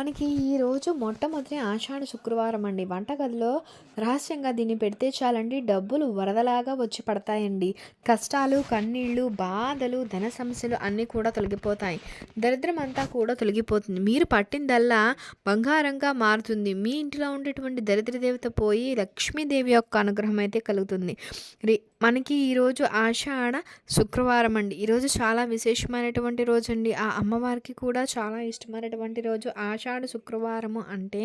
మనకి ఈరోజు మొట్టమొదటి ఆషాఢ శుక్రవారం అండి. వంటగదిలో రహస్యంగా దీన్ని పెడితే చాలండి. డబ్బులు వరదలాగా వచ్చి పడతాయండి. కష్టాలు కన్నీళ్ళు బాధలు ధన సమస్యలు అన్నీ కూడా తొలగిపోతాయి. దరిద్రం అంతా కూడా తొలగిపోతుంది. మీరు పట్టిందల్లా బంగారంగా మారుతుంది. మీ ఇంటిలో ఉండేటువంటి దరిద్ర దేవత పోయి లక్ష్మీదేవి యొక్క అనుగ్రహం అయితే కలుగుతుంది. రి మనకి ఈరోజు ఆషాఢ శుక్రవారం అండి. ఈరోజు చాలా విశేషమైనటువంటి రోజు అండి. ఆ అమ్మవారికి కూడా చాలా ఇష్టమైనటువంటి రోజు ఆషాఢ శుక్రవారము అంటే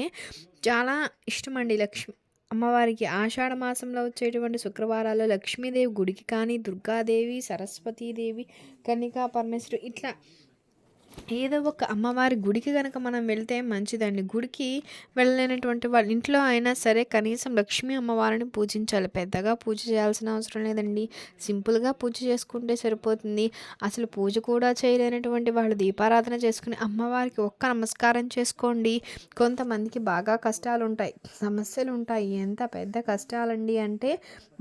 చాలా ఇష్టమండి లక్ష్మి. అమ్మవారికి ఆషాఢ మాసంలో వచ్చేటువంటి శుక్రవారాల్లో లక్ష్మీదేవి గుడికి కానీ దుర్గాదేవి సరస్వతీదేవి కన్నికా పరమేశ్వరు ఇట్లా ఏదో ఒక అమ్మవారి గుడికి కనుక మనం వెళ్తే మంచిదండి. గుడికి వెళ్ళలేనటువంటి వాళ్ళ ఇంట్లో అయినా సరే కనీసం లక్ష్మీ అమ్మవారిని పూజించాలి. పెద్దగా పూజ చేయాల్సిన అవసరం లేదండి. సింపుల్గా పూజ చేసుకుంటే సరిపోతుంది. అసలు పూజ కూడా చేయలేనటువంటి వాళ్ళు దీపారాధన చేసుకుని అమ్మవారికి ఒక్క నమస్కారం చేసుకోండి. కొంతమందికి బాగా కష్టాలు ఉంటాయి సమస్యలు ఉంటాయి ఎంత పెద్ద కష్టాలండి అంటే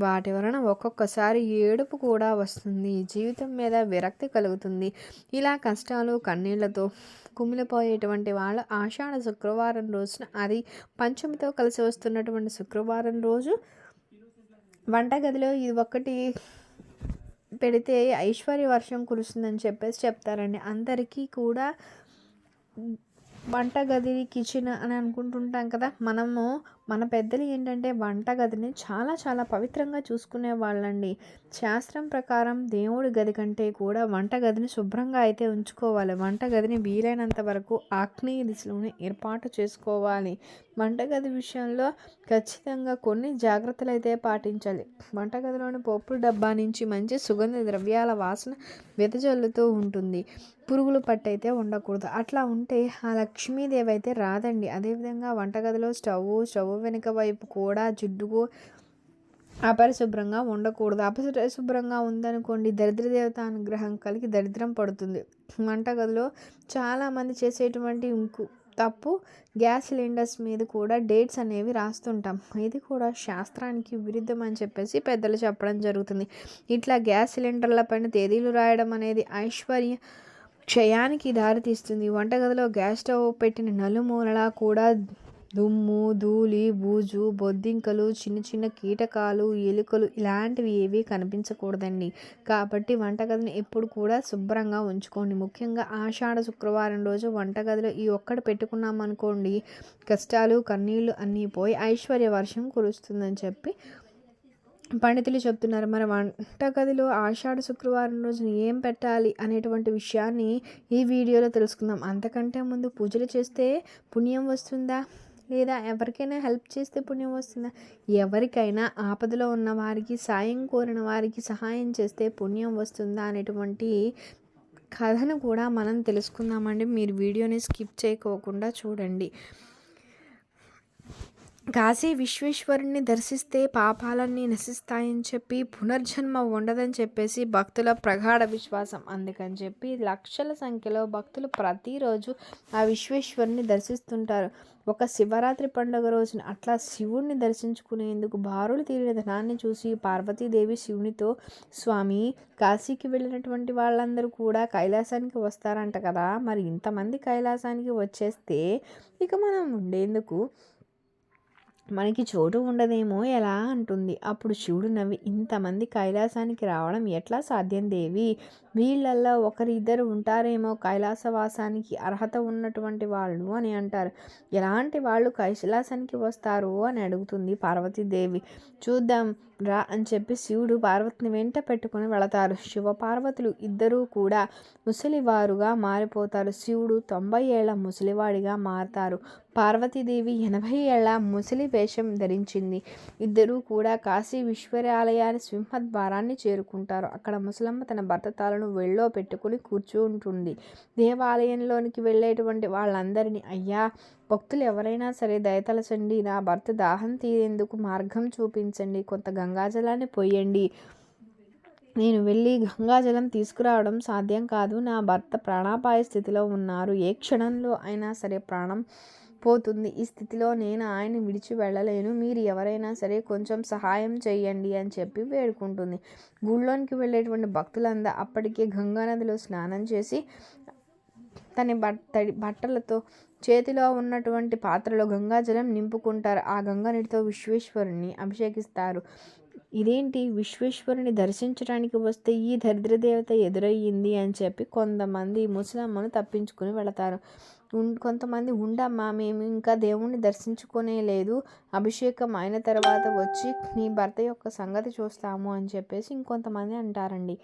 వాటి వలన ఒక్కొక్కసారి ఏడుపు కూడా వస్తుంది. జీవితం మీద విరక్తి కలుగుతుంది. ఇలా కష్టాలు కన్నీళ్ళతో కుమిలిపోయేటువంటి వాళ్ళు ఆషాఢ శుక్రవారం రోజున అది పంచమితో కలిసి వస్తున్నటువంటి శుక్రవారం రోజు వంటగదిలో ఇది ఒక్కటి పెడితే ఐశ్వర్య వర్షం కురుస్తుందని చెప్పేసి చెప్తారండి. అందరికీ కూడా వంటగది కిచెన్ అని అనుకుంటుంటాం కదా. మనము మన పెద్దలు ఏంటంటే వంటగదిని చాలా చాలా పవిత్రంగా చూసుకునే వాళ్ళండి. శాస్త్రం ప్రకారం దేవుడి గది కంటే కూడా వంటగదిని శుభ్రంగా అయితే ఉంచుకోవాలి. వంటగదిని వీలైనంత వరకు ఆగ్నేయ దిశలోనే ఏర్పాటు చేసుకోవాలి. వంటగది విషయంలో ఖచ్చితంగా కొన్ని జాగ్రత్తలు అయితే పాటించాలి. వంటగదిలోని పప్పు డబ్బా నుంచి మంచి సుగంధ ద్రవ్యాల వాసన వెదజల్లుతూ ఉంటుంది. పురుగులు పట్టయితే ఉండకూడదు. అట్లా ఉంటే ఆ లక్ష్మీదేవి అయితే రాదండి. అదేవిధంగా వంటగదిలో స్టవ్ స్టవ్ వెనుక వైపు కూడా జిడ్డుకు అపరిశుభ్రంగా ఉండకూడదు. అపరిశుభ్రంగా ఉందనుకోండి దరిద్ర దేవత అనుగ్రహం కలిగి దరిద్రం పడుతుంది. వంటగదిలో చాలామంది చేసేటువంటి ఇంకు తప్పు గ్యాస్ సిలిండర్స్ మీద కూడా డేట్స్ అనేవి రాస్తుంటాం. ఇది కూడా శాస్త్రానికి విరుద్ధం అని చెప్పేసి పెద్దలు చెప్పడం జరుగుతుంది. ఇట్లా గ్యాస్ సిలిండర్ల పైన తేదీలు రాయడం అనేది ఐశ్వర్య క్షయానికి దారితీస్తుంది. వంటగదిలో గ్యాస్ స్టవ్ పెట్టిన నలుమూలలా కూడా దుమ్ము ధూళి బూజు బొద్దింకలు చిన్న చిన్న కీటకాలు ఎలుకలు ఇలాంటివి ఏవి కనిపించకూడదండి. కాబట్టి వంటగదిని ఎప్పుడు కూడా శుభ్రంగా ఉంచుకోండి. ముఖ్యంగా ఆషాఢ శుక్రవారం రోజు వంటగదిలో ఈ ఒక్కటి పెట్టుకున్నామనుకోండి కష్టాలు కన్నీళ్ళు అన్నీ పోయి ఐశ్వర్య వర్షం కురుస్తుందని చెప్పి పండితులు చెప్తున్నారు మరి వంటగదిలో ఆషాఢ శుక్రవారం రోజున ఏం పెట్టాలి? అనేటువంటి విషయాన్ని ఈ వీడియోలో తెలుసుకుందాం. అంతకంటే ముందు పూజలు చేస్తే పుణ్యం వస్తుందా? లేదా ఎవరికైనా హెల్ప్ చేస్తే పుణ్యం వస్తుందా? ఎవరికైనా ఆపదలో ఉన్న వారికి సాయం కోరిన వారికి సహాయం చేస్తే పుణ్యం వస్తుందా అనేటువంటి కథను కూడా మనం తెలుసుకుందామండి. మీరు వీడియోని స్కిప్ చేయకోకుండా చూడండి. కాశీ విశ్వేశ్వరుణ్ణి దర్శిస్తే పాపాలన్నీ నశిస్తాయని చెప్పి పునర్జన్మ ఉండదని చెప్పేసి భక్తుల ప్రగాఢ విశ్వాసం. అందుకని చెప్పి లక్షల సంఖ్యలో భక్తులు ప్రతిరోజు ఆ విశ్వేశ్వరుని దర్శిస్తుంటారు. ఒక శివరాత్రి పండుగ రోజున అట్లా శివుణ్ణి దర్శించుకునేందుకు బారులు తీరిన ధనాన్ని చూసి పార్వతీదేవి శివునితో స్వామి కాశీకి వెళ్ళినటువంటి వాళ్ళందరూ కూడా కైలాసానికి వస్తారంట కదా మరి ఇంతమంది కైలాసానికి వచ్చేస్తే ఇక మనం ఉండేందుకు? మనకి చోటు ఉండదేమో ఎలా అంటుంది. అప్పుడు శివుడు నవ్వి ఇంతమంది కైలాసానికి రావడం ఎట్లా సాధ్యం దేవి? వీళ్ళల్లో ఒకరిద్దరు ఉంటారేమో కైలాసవాసానికి అర్హత ఉన్నటువంటి వాళ్ళు అని అంటారు. ఎలాంటి వాళ్ళు కైలాసానికి వస్తారు అని అడుగుతుంది పార్వతీదేవి. చూద్దాం రా అని చెప్పి శివుడు పార్వతిని వెంట పెట్టుకుని వెళతారు. శివ పార్వతులు ఇద్దరూ కూడా ముసలివారుగా మారిపోతారు. శివుడు తొంభై ఏళ్ళ ముసలివాడిగా మారతారు. పార్వతీదేవి ఎనభై ఏళ్ళ ముసలి వేషం ధరించింది. ఇద్దరూ కూడా కాశీ విశ్వరాలయాన్ని సింహద్వారాన్ని చేరుకుంటారు. అక్కడ ముసలమ్మ తన భర్త తాలను వెళ్ళో పెట్టుకుని కూర్చుంటుంది. దేవాలయంలోనికి వెళ్ళేటువంటి వాళ్ళందరినీ అయ్యా భక్తులు ఎవరైనా సరే దయతలచండి నా భర్త దాహం తీరేందుకు మార్గం చూపించండి. కొంత గంగాజలాన్ని పోయండి నేను వెళ్ళి గంగాజలం తీసుకురావడం సాధ్యం కాదు. నా భర్త ప్రాణాపాయ స్థితిలో ఉన్నారు. ఏ క్షణంలో అయినా సరే ప్రాణం పోతుంది ఈ స్థితిలో నేను ఆయన విడిచి వెళ్ళలేను. మీరు ఎవరైనా సరే కొంచెం సహాయం చేయండి అని చెప్పి వేడుకుంటుంది. గుళ్ళోనికి వెళ్ళేటువంటి భక్తులంతా అప్పటికే గంగా నదిలో స్నానం చేసి తన బట్ట బట్టలతో చేతిలో ఉన్నటువంటి పాత్రలో గంగాజలం నింపుకుంటారు. ఆ గంగా నీటితో విశ్వేశ్వరుని అభిషేకిస్తారు. ఇదేంటి? విశ్వేశ్వరుని దర్శించడానికి వస్తే ఈ దరిద్రదేవత ఎదురయ్యింది అని చెప్పి కొంతమంది ముసలమ్మను తప్పించుకుని వెళతారు. కొంతమంది ఉండమ్మా మేము ఇంకా దేవుణ్ణి దర్శించుకునే లేదు. అభిషేకం అయిన తర్వాత వచ్చి నీ భర్త యొక్క సంగతి చూస్తాము అని చెప్పేసి ఇంకొంతమంది అంటారండి.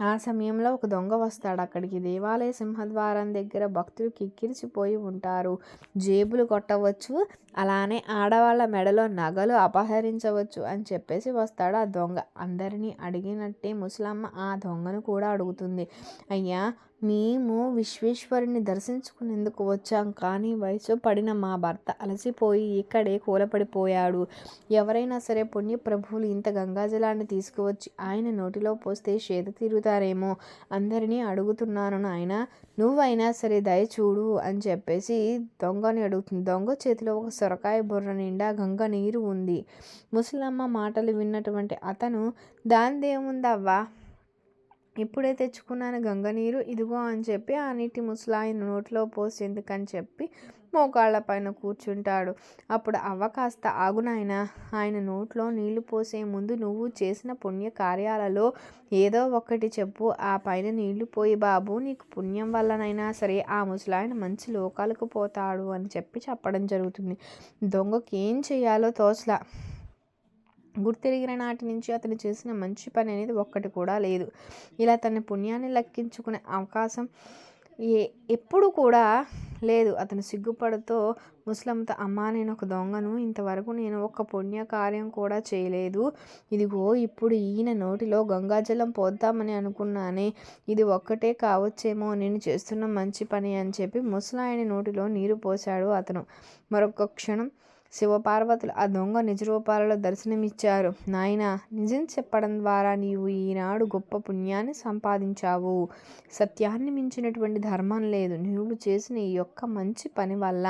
ఆ సమయంలో ఒక దొంగ వస్తాడు అక్కడికి. దేవాలయ సింహద్వారం దగ్గర భక్తులు కిక్కిరిసిపోయి ఉంటారు. జేబులు కొట్టవచ్చు. అలానే ఆడవాళ్ళ మెడలో నగలు అపహరించవచ్చు అని చెప్పేసి వస్తాడు ఆ దొంగ. అందరినీ అడిగినట్టే ముసలమ్మ ఆ దొంగను కూడా అడుగుతుంది. అయ్యా మేము విశ్వేశ్వరుని దర్శించుకునేందుకు వచ్చాం. కానీ వయసు పడిన మా భర్త అలసిపోయి ఇక్కడే కూలపడిపోయాడు. ఎవరైనా సరే పుణ్యప్రభువులు ఇంత గంగాజలాన్ని తీసుకువచ్చి ఆయన నోటిలో పోస్తే షేద తీరుతారేమో అందరినీ అడుగుతున్నాను నాయన. నువ్వైనా సరే దయచూడు అని చెప్పేసి దొంగని అడుగుతుంది. దొంగ చేతిలో ఒక సొరకాయ బుర్ర నిండా గంగ నీరు ఉంది. ముసలమ్మ మాటలు విన్నటువంటి అతను దానిదేముందవ్వా ఇప్పుడే తెచ్చుకున్నాను గంగ నీరు ఇదిగో అని చెప్పి ఆ నీటి ముసలాయన నోట్లో పోసేందుకని చెప్పి మోకాళ్ళ పైన కూర్చుంటాడు. అప్పుడు అవ్వ కాస్త ఆగునాయన ఆయన నోట్లో నీళ్ళు పోసే ముందు నువ్వు చేసిన పుణ్య కార్యాలలో ఏదో ఒకటి చెప్పు. ఆ పైన నీళ్ళు పోయి బాబు నీకు పుణ్యం వల్లనైనా సరే ఆ ముసలాయన మంచి లోకాలకు పోతాడు అని చెప్పి చెప్పడం జరుగుతుంది. దొంగకి ఏం చేయాలో తోచలా గుర్తిరిగిన నాటి నుంచి అతను చేసిన మంచి పని అనేది ఒక్కటి కూడా లేదు. ఇలా తన పుణ్యాన్ని లెక్కించుకునే అవకాశం ఏ ఎప్పుడు కూడా లేదు. అతను సిగ్గుపడుతో ముస్లింతో అమ్మా నేను ఒక దొంగను. ఇంతవరకు నేను ఒక పుణ్య కార్యం కూడా చేయలేదు. ఇదిగో ఇప్పుడు ఈయన నోటిలో గంగాజలం పోద్దామని అనుకున్నానే. ఇది ఒక్కటే కావచ్చేమో. నేను చేస్తున్న మంచి పని అని చెప్పి ముసలాయని నోటిలో నీరు పోశాడు అతను. మరొక క్షణం శివపార్వతులు ఆ దొంగ నిజరూపాలలో దర్శనమిచ్చారు. నాయన నిజం చెప్పడం ద్వారా నీవు ఈనాడు గొప్ప పుణ్యాన్ని సంపాదించావు. సత్యాన్ని మించినటువంటి ధర్మం లేదు. నువ్వు చేసిన ఈ యొక్క మంచి పని వల్ల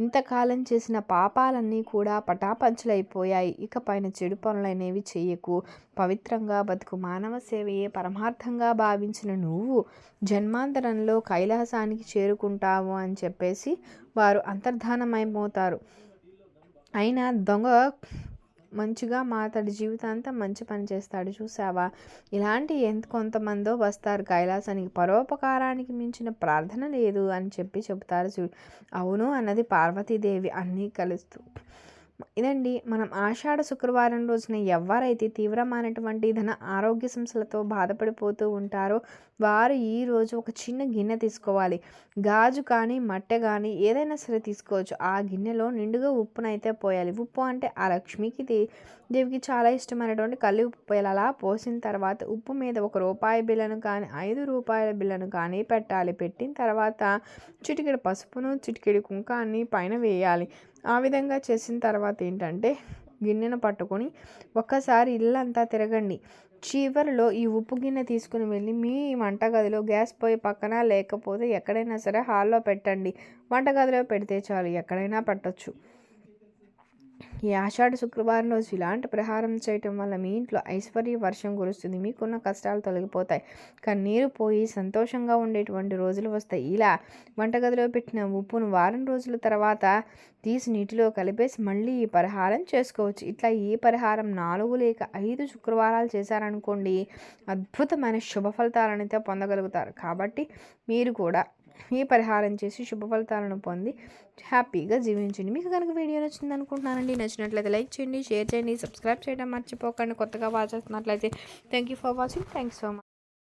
ఇంతకాలం చేసిన పాపాలన్నీ కూడా పటాపంచలైపోయాయి. ఇక పైన చెడు పనులనేవి చేయకు. పవిత్రంగా బతుకు. మానవ సేవయే పరమార్థంగా భావించిన నువ్వు జన్మాంతరంలో కైలాసానికి చేరుకుంటావు అని చెప్పేసి వారు అంతర్ధానమైపోతారు. అయినా దొంగ మంచిగా మాతాడు జీవితాంతం మంచి పని చేస్తాడు చూసావా ఇలాంటి ఎంత కొంతమందో వస్తారు కైలాసానికి. పరోపకారానికి మించిన ప్రార్థన లేదు అని చెప్పి చెబుతారు చూ అవును అన్నది పార్వతీదేవి. అన్నీ కలుస్తూ ఇదండి. మనం ఆషాఢ శుక్రవారం రోజున ఎవరైతే తీవ్రమైనటువంటి ధన ఆరోగ్య సమస్యలతో బాధపడిపోతూ ఉంటారో వారు ఈరోజు ఒక చిన్న గిన్నె తీసుకోవాలి. గాజు కానీ మట్టె కానీ ఏదైనా సరే తీసుకోవచ్చు. ఆ గిన్నెలో నిండుగా ఉప్పునైతే పోయాలి. ఉప్పు అంటే ఆ లక్ష్మికి దేవికి చాలా ఇష్టమైనటువంటి కళ్ళు ఉప్పు పోయాలి. అలా పోసిన తర్వాత ఉప్పు మీద ఒక రూపాయి బిల్లను కానీ ఐదు రూపాయల బిల్లను కానీ పెట్టాలి. పెట్టిన తర్వాత చిటికెడు పసుపును చిటికెడు కుంకాన్ని పైన వేయాలి. ఆ విధంగా చేసిన తర్వాత ఏంటంటే గిన్నెను పట్టుకొని ఒక్కసారి ఇల్లంతా తిరగండి. చివరిలో ఈ ఉప్పు గిన్నె తీసుకుని వెళ్ళి మీ వంటగదిలో గ్యాస్ పొయ్యి పక్కన లేకపోతే ఎక్కడైనా సరే హాల్లో పెట్టండి. వంటగదిలో పెడితే చాలు ఎక్కడైనా పెట్టచ్చు. ఈ ఆషాఢ శుక్రవారం రోజు ఇలాంటి ప్రహారం చేయటం వల్ల మీ ఇంట్లో ఐశ్వర్య వర్షం కురుస్తుంది. మీకున్న కష్టాలు తొలగిపోతాయి. కన్నీరు పోయి సంతోషంగా ఉండేటువంటి రోజులు వస్తాయి. ఇలా వంటగదిలో పెట్టిన ఉప్పును వారం రోజుల తర్వాత తీసి నీటిలో కలిపేసి మళ్ళీ ఈ పరిహారం చేసుకోవచ్చు. ఇట్లా ఈ పరిహారం నాలుగు లేక ఐదు శుక్రవారాలు చేశారనుకోండి అద్భుతమైన శుభ ఫలితాలనైతే పొందగలుగుతారు. కాబట్టి మీరు కూడా ఈ పరిహారం చేసి శుభ ఫలితాలను పొంది హ్యాపీగా జీవించండి. మీకు కనుక వీడియో నచ్చింది అనుకుంటున్నానండి నచ్చినట్లయితే లైక్ చేయండి షేర్ చేయండి సబ్స్క్రైబ్ చేయడం మర్చిపోకండి. కొత్తగా వాచ్ చేస్తున్నట్లయితే thank you for watching thank so much